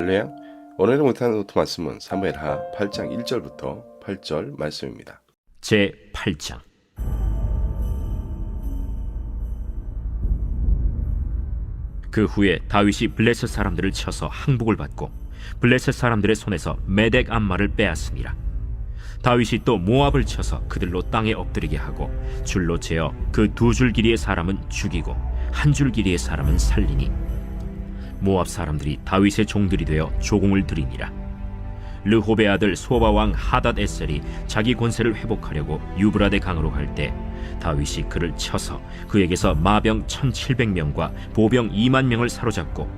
할렐루야. 오늘의 못하는 노트 말씀은 사무엘하 8장 1절부터 8절 말씀입니다. 제 8장 그 후에 다윗이 블레셋 사람들을 쳐서 항복을 받고 블레셋 사람들의 손에서 메덱 암마를 빼앗으니라 다윗이 또 모압을 쳐서 그들로 땅에 엎드리게 하고 줄로 재어 그 두 줄 길이의 사람은 죽이고 한 줄 길이의 사람은 살리니 모압 사람들이 다윗의 종들이 되어 조공을 들이니라. 르호베 아들 소바 왕 하닷 에셀이 자기 권세를 회복하려고 유브라데 강으로 갈 때 다윗이 그를 쳐서 그에게서 마병 1700명과 보병 2만 명을 사로잡고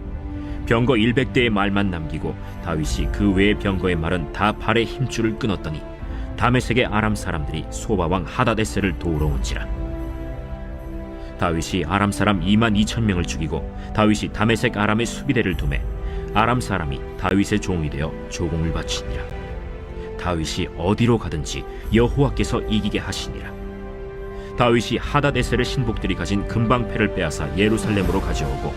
병거 100대의 말만 남기고 다윗이 그 외의 병거의 말은 다 발의 힘줄을 끊었더니 다메섹의 아람 사람들이 소바 왕 하닷 에셀을 도우러 온지라 다윗이 아람 사람 2만 2천 명을 죽이고 다윗이 다메섹 아람의 수비대를 두매 아람 사람이 다윗의 종이 되어 조공을 바치니라. 다윗이 어디로 가든지 여호와께서 이기게 하시니라. 다윗이 하닷에셀의 신복들이 가진 금방패를 빼앗아 예루살렘으로 가져오고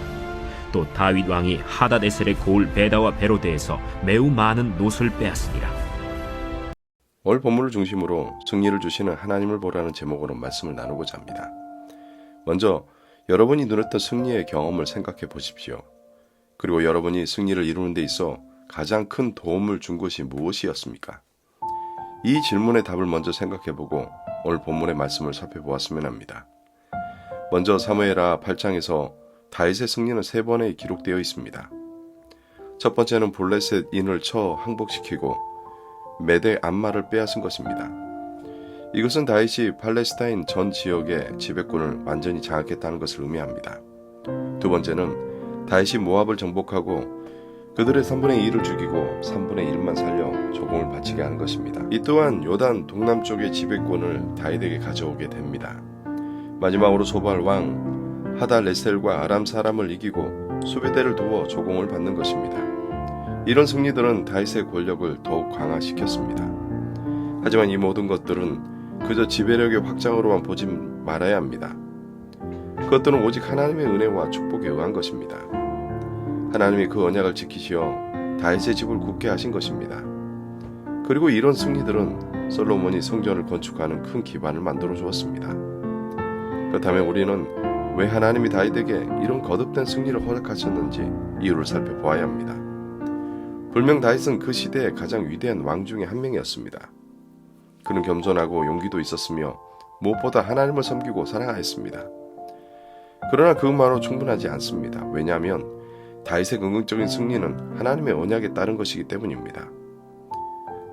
또 다윗 왕이 하닷에셀의 고을 베다와 베로데에서 매우 많은 노를 빼앗으니라. 오늘 본문을 중심으로 승리를 주시는 하나님을 보라는 제목으로 말씀을 나누고자 합니다. 먼저 여러분이 누렸던 승리의 경험을 생각해 보십시오. 그리고 여러분이 승리를 이루는 데 있어 가장 큰 도움을 준 것이 무엇이었습니까? 이 질문의 답을 먼저 생각해 보고 오늘 본문의 말씀을 살펴보았으면 합니다. 먼저 사무엘하 8장에서 다윗의 승리는 세 번에 기록되어 있습니다. 첫 번째는 볼레셋 인을 쳐 항복시키고 메대 암마를 빼앗은 것입니다. 이것은 다윗이 팔레스타인 전 지역의 지배권을 완전히 장악했다는 것을 의미합니다. 두 번째는 다윗이 모압을 정복하고 그들의 3분의 2를 죽이고 3분의 1만 살려 조공을 바치게 하는 것입니다. 이 또한 요단 동남쪽의 지배권을 다윗에게 가져오게 됩니다. 마지막으로 소발 왕 하달 레셀과 아람 사람을 이기고 수비대를 두어 조공을 받는 것입니다. 이런 승리들은 다윗의 권력을 더욱 강화시켰습니다. 하지만 이 모든 것들은 그저 지배력의 확장으로만 보지 말아야 합니다. 그것들은 오직 하나님의 은혜와 축복에 의한 것입니다. 하나님이 그 언약을 지키시어 다윗의 집을 굳게 하신 것입니다. 그리고 이런 승리들은 솔로몬이 성전을 건축하는 큰 기반을 만들어 주었습니다. 그렇다면 우리는 왜 하나님이 다윗에게 이런 거듭된 승리를 허락하셨는지 이유를 살펴보아야 합니다. 불명 다윗은 그 시대의 가장 위대한 왕 중에 한 명이었습니다. 그는 겸손하고 용기도 있었으며 무엇보다 하나님을 섬기고 사랑하였습니다. 그러나 그것만으로 충분하지 않습니다. 왜냐하면 다윗의 긍정적인 승리는 하나님의 언약에 따른 것이기 때문입니다.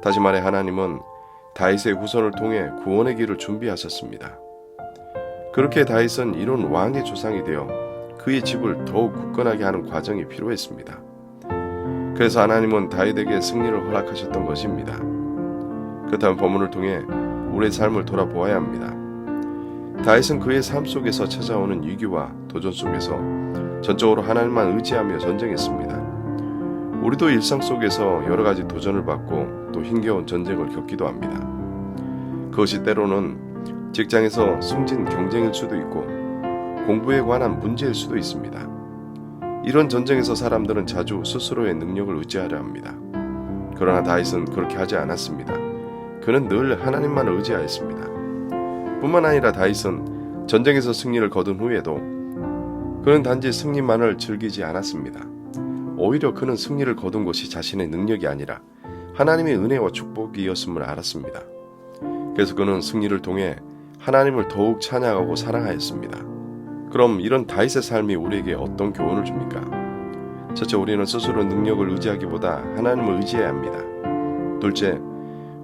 다시 말해 하나님은 다윗의 후손을 통해 구원의 길을 준비하셨습니다. 그렇게 다윗은 이런 왕의 조상이 되어 그의 집을 더욱 굳건하게 하는 과정이 필요했습니다. 그래서 하나님은 다윗에게 승리를 허락하셨던 것입니다. 그렇다면 본문을 통해 우리의 삶을 돌아보아야 합니다. 다윗은 그의 삶 속에서 찾아오는 위기와 도전 속에서 전적으로 하나님만 의지하며 전쟁했습니다. 우리도 일상 속에서 여러 가지 도전을 받고 또 힘겨운 전쟁을 겪기도 합니다. 그것이 때로는 직장에서 승진 경쟁일 수도 있고 공부에 관한 문제일 수도 있습니다. 이런 전쟁에서 사람들은 자주 스스로의 능력을 의지하려 합니다. 그러나 다윗은 그렇게 하지 않았습니다. 그는 늘 하나님만을 의지하였습니다. 뿐만 아니라 다윗은 전쟁에서 승리를 거둔 후에도 그는 단지 승리만을 즐기지 않았습니다. 오히려 그는 승리를 거둔 것이 자신의 능력이 아니라 하나님의 은혜와 축복이었음을 알았습니다. 그래서 그는 승리를 통해 하나님을 더욱 찬양하고 사랑하였습니다. 그럼 이런 다윗의 삶이 우리에게 어떤 교훈을 줍니까? 첫째, 우리는 스스로 능력을 의지하기보다 하나님을 의지해야 합니다. 둘째,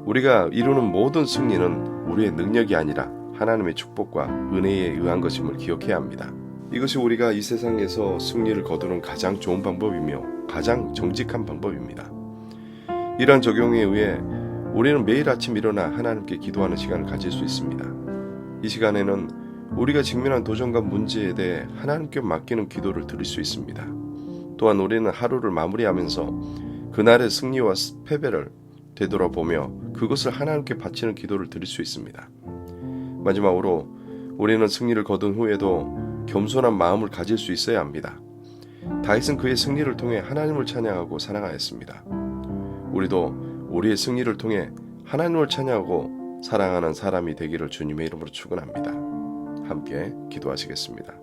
우리가 이루는 모든 승리는 우리의 능력이 아니라 하나님의 축복과 은혜에 의한 것임을 기억해야 합니다. 이것이 우리가 이 세상에서 승리를 거두는 가장 좋은 방법이며 가장 정직한 방법입니다. 이러한 적용에 의해 우리는 매일 아침 일어나 하나님께 기도하는 시간을 가질 수 있습니다. 이 시간에는 우리가 직면한 도전과 문제에 대해 하나님께 맡기는 기도를 드릴 수 있습니다. 또한 우리는 하루를 마무리하면서 그날의 승리와 패배를 되돌아보며 그것을 하나님께 바치는 기도를 드릴 수 있습니다. 마지막으로 우리는 승리를 거둔 후에도 겸손한 마음을 가질 수 있어야 합니다. 다윗은 그의 승리를 통해 하나님을 찬양하고 사랑하였습니다. 우리도 우리의 승리를 통해 하나님을 찬양하고 사랑하는 사람이 되기를 주님의 이름으로 축원합니다. 함께 기도하시겠습니다.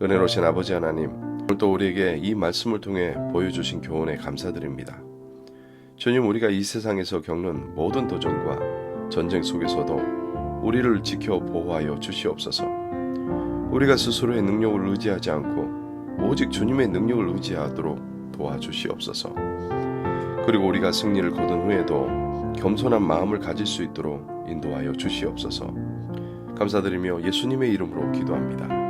은혜로신 아버지 하나님, 오늘도 우리에게 이 말씀을 통해 보여주신 교훈에 감사드립니다. 주님, 우리가 이 세상에서 겪는 모든 도전과 전쟁 속에서도 우리를 지켜 보호하여 주시옵소서. 우리가 스스로의 능력을 의지하지 않고 오직 주님의 능력을 의지하도록 도와주시옵소서. 그리고 우리가 승리를 거둔 후에도 겸손한 마음을 가질 수 있도록 인도하여 주시옵소서. 감사드리며 예수님의 이름으로 기도합니다.